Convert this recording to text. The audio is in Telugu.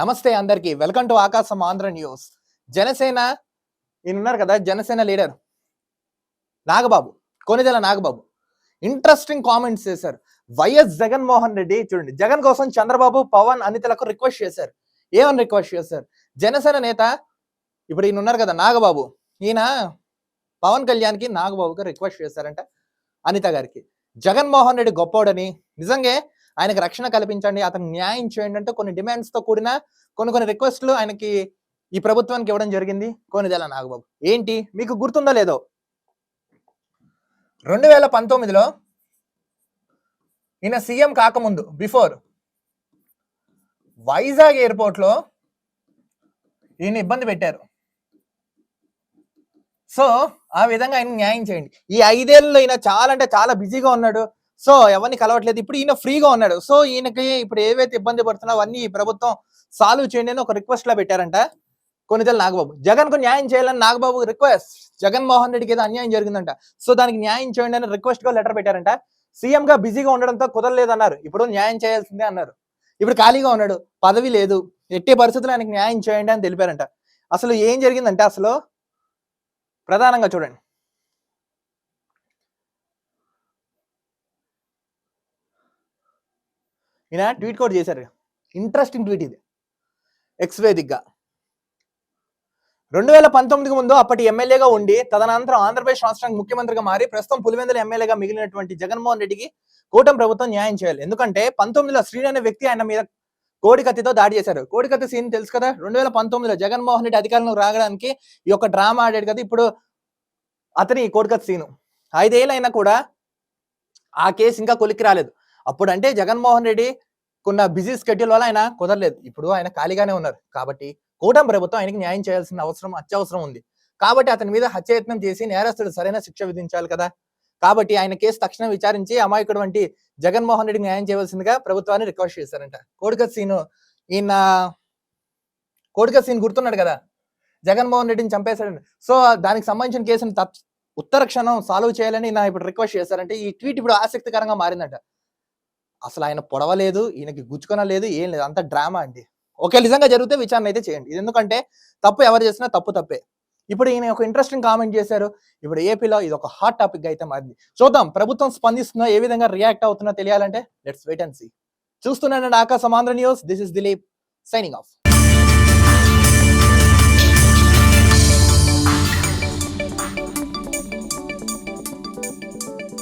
నమస్తే అందరికి. వెల్కమ్ టు ఆకాశం ఆంధ్ర న్యూస్ జనసేన ఈయన ఉన్నారు కదా Janasena leader Nagababu Konidela Nagababu. Interesting comments చేశారు. వైఎస్ జగన్మోహన్ రెడ్డి చూడండి జగన్ కోసం చంద్రబాబు పవన్ అనితలకు రిక్వెస్ట్ చేశారు. ఏమని రిక్వెస్ట్ చేశారు? జనసేన నేత ఇప్పుడు ఈయన ఉన్నారు కదా నాగబాబు. ఈయన పవన్ కళ్యాణ్కి నాగబాబుకి రిక్వెస్ట్ చేశారంట అనిత గారికి. జగన్మోహన్ రెడ్డి గొప్పోడని. నిజంగా ఆయనకు రక్షణ కల్పించండి. అతను న్యాయం చేయండి అంటే కొన్ని డిమాండ్స్తో కూడిన కొన్ని కొన్ని రిక్వెస్ట్లు ఆయనకి ఈ ప్రభుత్వానికి ఇవ్వడం జరిగింది. కొనిదెల నాగబాబు. ఏంటి? మీకు గుర్తుందో లేదో? రెండు వేల పంతొమ్మిదిలో ఈయన సీఎం కాకముందు బిఫోర్ వైజాగ్ ఎయిర్పోర్ట్లో ఈయన ఇబ్బంది పెట్టారు. సో ఆ విధంగా ఆయన న్యాయం చేయండి. ఈ ఐదేళ్ళలో ఈయన చాలా అంటే చాలా బిజీగా ఉన్నాడు. సో ఎవరిని కలవట్లేదు. ఇప్పుడు ఈయన ఫ్రీగా ఉన్నాడు. సో ఈయనకి ఇప్పుడు ఏవైతే ఇబ్బంది పడుతున్నా అవన్నీ ఈ ప్రభుత్వం సాల్వ్ చేయండి అని ఒక రిక్వెస్ట్ లా పెట్టారంట కొనిదెల నాగబాబు. జగన్కు న్యాయం చేయాలని నాగబాబు రిక్వెస్ట్ జగన్మోహన్ రెడ్డికి ఏదో అన్యాయం జరిగిందంట. సో దానికి న్యాయం చేయండి అని రిక్వెస్ట్గా లెటర్ పెట్టారంట. సీఎం గా బిజీగా ఉండడంతో కుదరలేదన్నారు. ఇప్పుడు న్యాయం చేయాల్సిందే అన్నారు. ఇప్పుడు ఖాళీగా ఉన్నాడు. పదవి లేదు. ఎట్టి పరిస్థితుల్లో ఆయనకి న్యాయం చేయండి అని తెలిపారంట. అసలు ఏం జరిగిందంటే అసలు ప్రధానంగా చూడండి. ఈయన ట్వీట్ కూడా చేశారు. ఇంట్రెస్టింగ్ ట్వీట్ ఇది. ఎక్స్ వేదిక్గా రెండు వేల పంతొమ్మిదికి ముందు అప్పటి ఎమ్మెల్యేగా ఉండి తదనంతరం ఆంధ్రప్రదేశ్ రాష్ట్రానికి ముఖ్యమంత్రిగా మారి ప్రస్తుతం పులివెందుల ఎమ్మెల్యేగా మిగిలినటువంటి జగన్మోహన్ రెడ్డికి కూటమి ప్రభుత్వం న్యాయం చేయాలి. ఎందుకంటే పంతొమ్మిదిలో శ్రీని అనే వ్యక్తి ఆయన మీద కోడికత్తితో దాడి చేశారు. కోడికత్తి సీన్ తెలుసు కదా? రెండు వేల పంతొమ్మిదిలో జగన్మోహన్ రెడ్డి అధికారంలో రావడానికి ఈ యొక్క డ్రామా ఆడాడు కదా? ఇప్పుడు అతని కోడికత్తి సీను ఐదేళ్ళైనా కూడా ఆ కేసు ఇంకా కొలిక్కి రాలేదు. అప్పుడు అంటే జగన్మోహన్ రెడ్డి కొన్న బిజీ స్కెడ్యూల్ వల్ల ఆయన కుదరలేదు. ఇప్పుడు ఆయన ఖాళీగానే ఉన్నారు. కాబట్టి కూటమి ప్రభుత్వం ఆయనకి న్యాయం చేయాల్సిన అవసరం అత్యవసరం ఉంది. కాబట్టి అతని మీద హత్యయత్నం చేసి నేరస్తుడు సరైన శిక్ష విధించాలి కదా. కాబట్టి ఆయన కేసు తక్షణం విచారించి అమాయకుడు వంటి జగన్మోహన్ రెడ్డికి న్యాయం చేయవలసిందిగా ప్రభుత్వాన్ని రిక్వెస్ట్ చేశారంట. కోడిక సీను ఈయన కోడిక సీన్ గుర్తున్నాడు కదా? జగన్మోహన్ రెడ్డిని చంపేశాడండి సో దానికి సంబంధించిన కేసును తత్ ఉత్తర క్షణం సాల్వ్ చేయాలని నా ఇప్పుడు రిక్వెస్ట్ చేశారంటే ఈ ట్వీట్ ఇప్పుడు ఆసక్తికరంగా మారిందంట. అసలు ఆయన పొడవలేదు ఈయనకి గుచ్చుకొనలేదు ఏం లేదు అంత డ్రామా అండి. ఒకే నిజంగా జరిగితే విచారణ అయితే చేయండి. ఇది ఎందుకంటే తప్పు ఎవరు చేసినా తప్పు తప్పే. ఇప్పుడు ఈయన ఒక ఇంట్రెస్టింగ్ కామెంట్ చేశారు. ఇప్పుడు ఏపీలో ఇది ఒక హాట్ టాపిక్ అయితే మారింది. చూద్దాం ప్రభుత్వం స్పందిస్తుందో ఏ విధంగా రియాక్ట్ అవుతుందో తెలియాలంటే లెట్స్ వెయిట్ అండ్ సీ. చూస్తున్నానండి Aakasam Andhra news. This is Dileep signing off.